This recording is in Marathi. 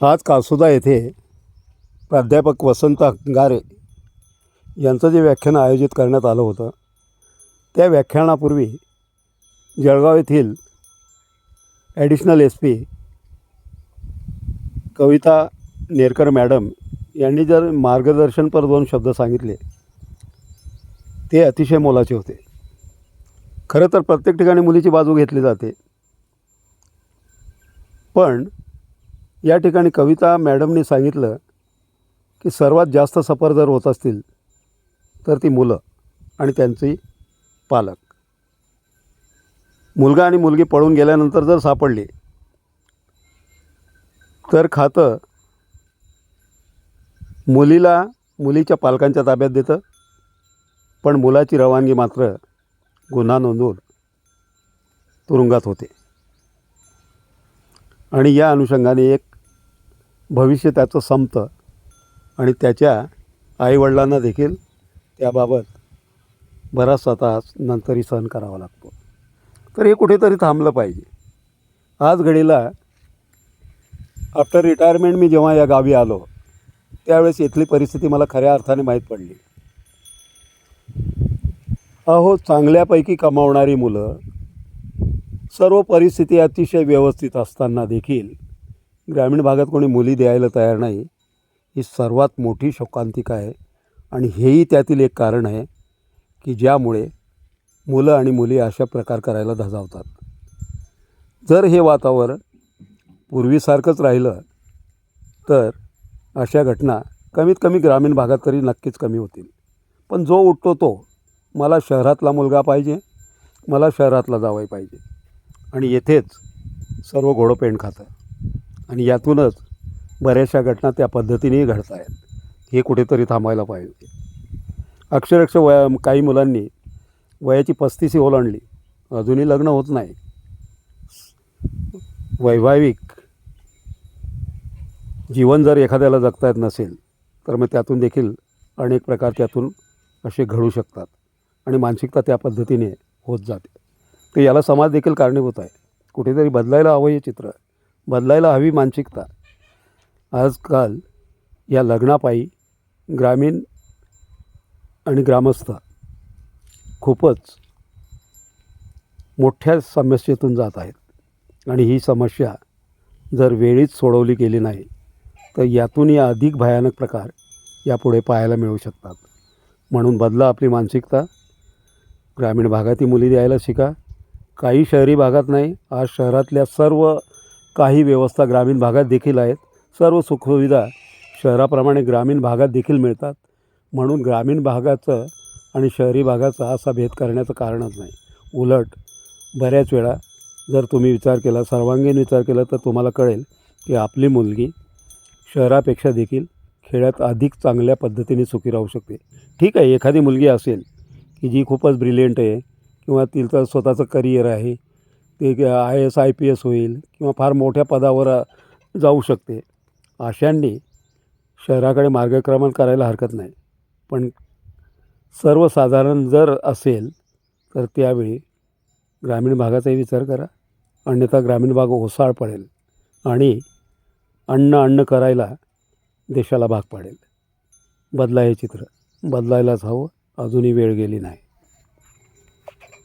आज कासुदा येथे प्राध्यापक वसंत अंगारे यांचं जे व्याख्यान आयोजित करण्यात आलं होतं त्या व्याख्यानापूर्वी जळगाव येथील additional S P Kavita Nerkar madam यांनी जर मार्गदर्शनपर दोन शब्द सांगितले ते अतिशय मोलाचे होते. खरं तर प्रत्येक ठिकाणी मुलीची बाजू घेतली जाते. पण या ठिकाणी कविता मॅडमने सांगितलं की सर्वात जास्त सफर जर होत असतील तर ती मुलं आणि त्यांची पालक. मुलगा आणि मुलगी पळून गेल्यानंतर जर सापडली तर खातं मुलीला मुलीच्या पालकांच्या ताब्यात देतं पण मुलाची रवानगी मात्र गुन्हा नोंदवून तुरुंगात होते. आणि या अनुषंगाने एक भविष्य त्याचं संपतं. आणि त्याच्या आईवडिलांना देखील त्याबाबत बराचसा तास नंतरही सहन करावा लागतो. तर हे कुठेतरी थांबलं पाहिजे. आज घडीला आफ्टर रिटायरमेंट मी जेव्हा या गावी आलो त्यावेळेस इथली परिस्थिती मला खऱ्या अर्थाने माहीत पडली. अहो चांगल्यापैकी कमावणारी मुलं सर्व परिस्थिती अतिशय व्यवस्थित असताना देखील ग्रामीण भागात कोणी मुली द्यायला तयार नाही ही सर्वात मोठी शोकांतिका आहे. आणि हेही त्यातील एक कारण आहे की ज्यामुळे मुलं आणि मुली अशा प्रकार करायला धजावतात. जर हे वातावरण पूर्वीसारखंच राहिलं तर अशा घटना कमीत कमी ग्रामीण भागात तरी नक्कीच कमी होतील. पण जो उठतो तो मला शहरातला मुलगा पाहिजे मला शहरातला जावाई पाहिजे. आणि येथेच सर्व घोडपेंड खातं आणि यातूनच बऱ्याचशा घटना त्या पद्धतीनेही घडत आहेत हे कुठेतरी थांबायला पाहिजे. अक्षरक्ष वया काही मुलांनी वयाची पस्तीसी ओलांडली. अजूनही लग्न होत नाही. वैवाहिक जीवन जर एखाद्याला जगता येत नसेल तर मग त्यातून देखील अनेक प्रकार त्यातून असे घडू शकतात आणि मानसिकता त्या पद्धतीने होत जाते. तर याला समाज देखील कारणीभूत आहे. कुठेतरी बदलायला हवं हे चित्र. बदलायला हवी मानसिकता. आजकाल या लग्नापायी ग्रामीण आणि ग्रामस्थ खूपच मोठ्या समस्येतून जात आहेत. आणि ही समस्या जर वेळीच सोडवली गेली नाही तर यातूनही अधिक भयानक प्रकार यापुढे पाहायला मिळू शकतात. म्हणून बदला आपली मानसिकता. ग्रामीण भागातील मुली द्यायला शिका. काही शहरी भागात नाही आज शहरातल्या सर्व काही व्यवस्था ग्रामीण भागात देखील आहेत. सर्व सुखसुविधा शहराप्रमाणे ग्रामीण भागात देखील मिळतात. म्हणून ग्रामीण भागाचं आणि शहरी भागाचा असा भेद करण्याचं कारणच नाही. उलट बऱ्याच वेळा जर तुम्ही विचार केला सर्वांगीण विचार केला तर तुम्हाला कळेल की आपली मुलगी शहरापेक्षा देखील खेळात अधिक चांगल्या पद्धतीने सुखी राहू शकते. ठीक आहे एखादी मुलगी असेल की जी खूपच ब्रिलियंट आहे किंवा तिचं स्वतःचं करिअर आहे ते I S I P S होईल किंवा फार मोठ्या पदावर जाऊ शकते. अशांनी शहराकडे मार्गक्रमण करायला हरकत नाही. पण सर्वसाधारण जर असेल तर त्यावेळी ग्रामीण भागाचाही विचार करा. अन्यथा ग्रामीण भाग ओसाळ पडेल आणि अन्न अन्न करायला देशाला भाग पाडेल. बदला हे चित्र. बदलायलाच हवं. अजूनही वेळ गेली नाही.